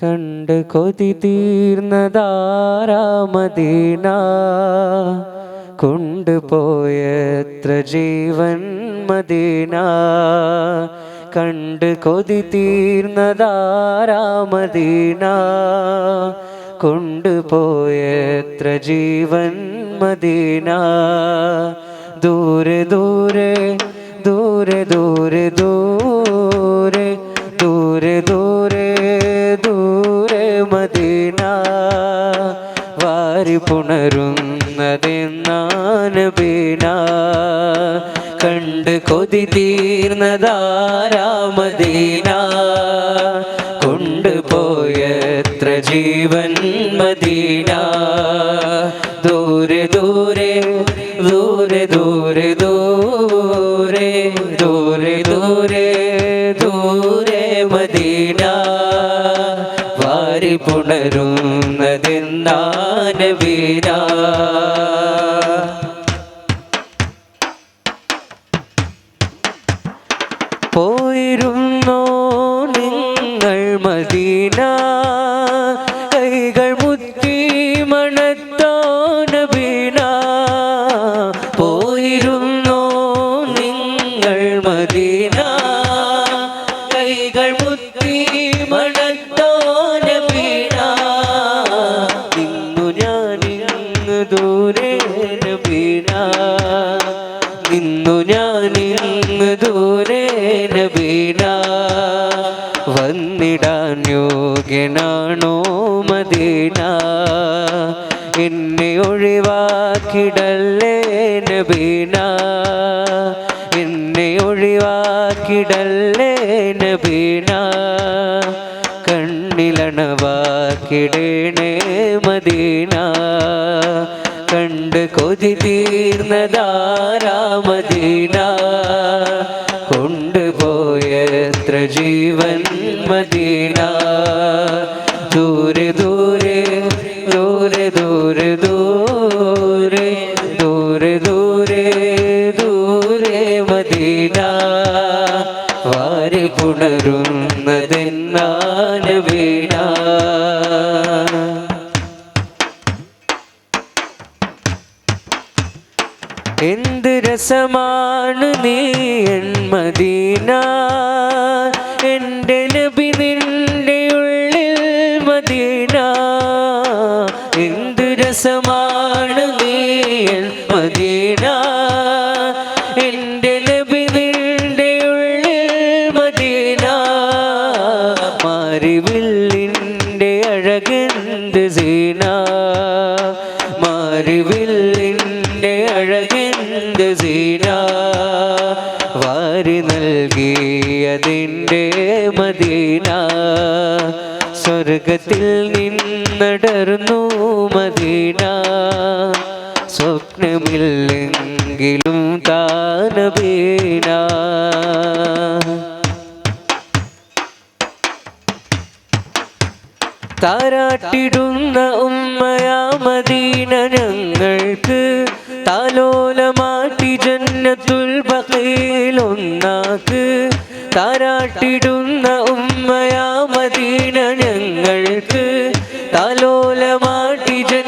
കണ്ട് കൊതി തീർന്നതാരാമദീന കൊണ്ടുപോയത്ര ജീവൻ മദീന കണ്ട് കൊതി തീർന്നതാരാമദീന കൊണ്ടുപോയത്ര ജീവൻ മദീന ദൂരെ ദൂരെ ദൂരെ ദൂരെ ദൂരെ. ബീന കണ്ട് കൊതി തീർന്നതാരാമദീന കൊണ്ടുപോയത്ര ജീവൻ മദീന. ദൂരെ ദൂരെ ദൂരെ ദൂരെ ദൂരെ ദൂരെ ദൂരെ ദൂരെ മദീന. വാരി പുണരുന്നതെന്നാണ് ദാനവീര പോയിരുന്നു വന്നിടാൻ യോഗ്യനാണോ മദീന? എന്നെ ഒഴിവാക്കിടല്ലേ നബീന? എന്നെ ഒഴിവാക്കിടല്ലേ നബീന? കണ്ണിലണവാക്കിടേണേ മദീന? കണ്ട് കൊതി തീർന്നതാരാമദീന ജീവൻ മദീന. ദൂരെ ദൂരെ ദൂരെ ദൂരെ ദൂരെ ദൂരെ ദൂരെ ദൂരെ മദീന. വാരി പുണരുന്നതെന്നാണ് വീണ. എന്ത് രസമാണ് നീ എൻ മദീന? മദീന. എന്റെ നബി നിന്റെ ഉള്ളിൽ മദീന. മാറിവില്ലിന്റെ അഴകെന്ത് സീന. മാറിവില്ലിന്റെ അഴകെന്ത് സീന. വാരി നൽകിയതിന്റെ മദീന. സ്വർഗത്തിൽ നിന്നടർന്നു മദീന. സ്വപ്നമില്ലെങ്കിലും താനബീന താരാട്ടിടുന്ന ഉമ്മയാ മദീന ഞങ്ങൾക്ക് താലോലമാട്ടി ജന്നത്തുൽ ബഖീലൊന്നാക്ക്. താരാട്ടിടുന്ന ഉമ്മയാ മദീന ഞങ്ങൾക്ക് താലോലമാട്ടി ജന്നത്തുൽ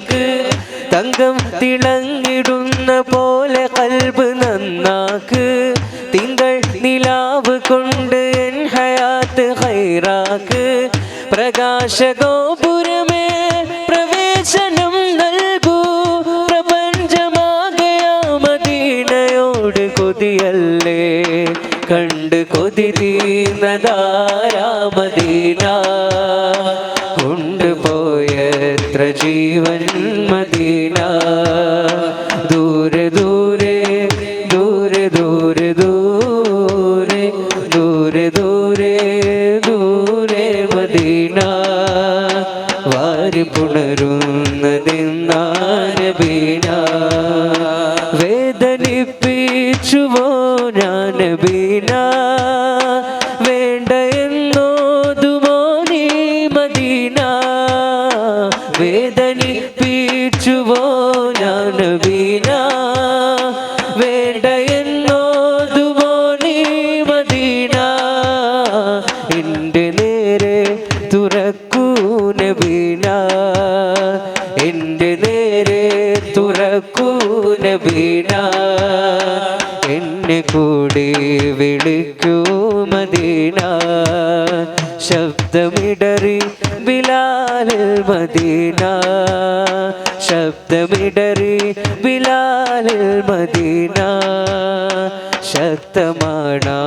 ബഖീലൊന്നാക്ക് തങ്കം തിളങ്ങിടുന്ന പോലെ കൽബ് നന്നാക്ക്. തിങ്കൾ നിലാവ് കൊണ്ട് എൻ ഹയാത്ത് ഹൈറാക്ക്. പ്രകാശഗോപുരമേ പ്രവേശനം നൽകൂ. പ്രപഞ്ചമാകയാ മദീനയോട് കൊതിയല്ലേ. കണ്ട് കൊതി തീർന്നതാരാ മദീന? കൊണ്ടുപോയത്ര ജീവൻ മദീന. ദൂരെ ദൂരെ ദൂരെ ദൂരെ ദൂരെ ദൂരെ ദൂരെ ദൂരെ മദീന. വാരി പുണരുന്നതെന്നാനബീന നബീന എന്നെ കൂടി വിളിക്കൂ മദീന. ശബ്ദമിടറി ബിലാലിൽ മദീന. ശബ്ദമിടറി ബിലാലിൽ മദീന. ശക്തമാണ്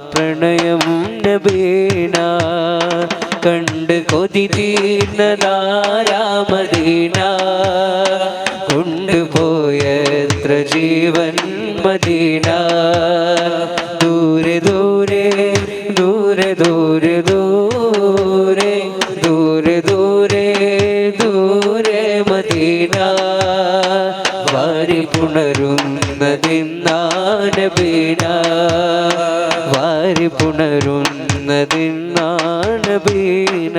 പ്രണയം നബീന. കണ്ട് കൊതി തീർന്നതാരാമദീന കൊണ്ടുപോയത്ര ജീവൻ മദീന ദൂരെ ദൂരെ ദൂരെ ദൂരെ പുണരുന്നതിന്നാണ് ബീന വാരി പുണരുന്നതിന്നാണ് ബീന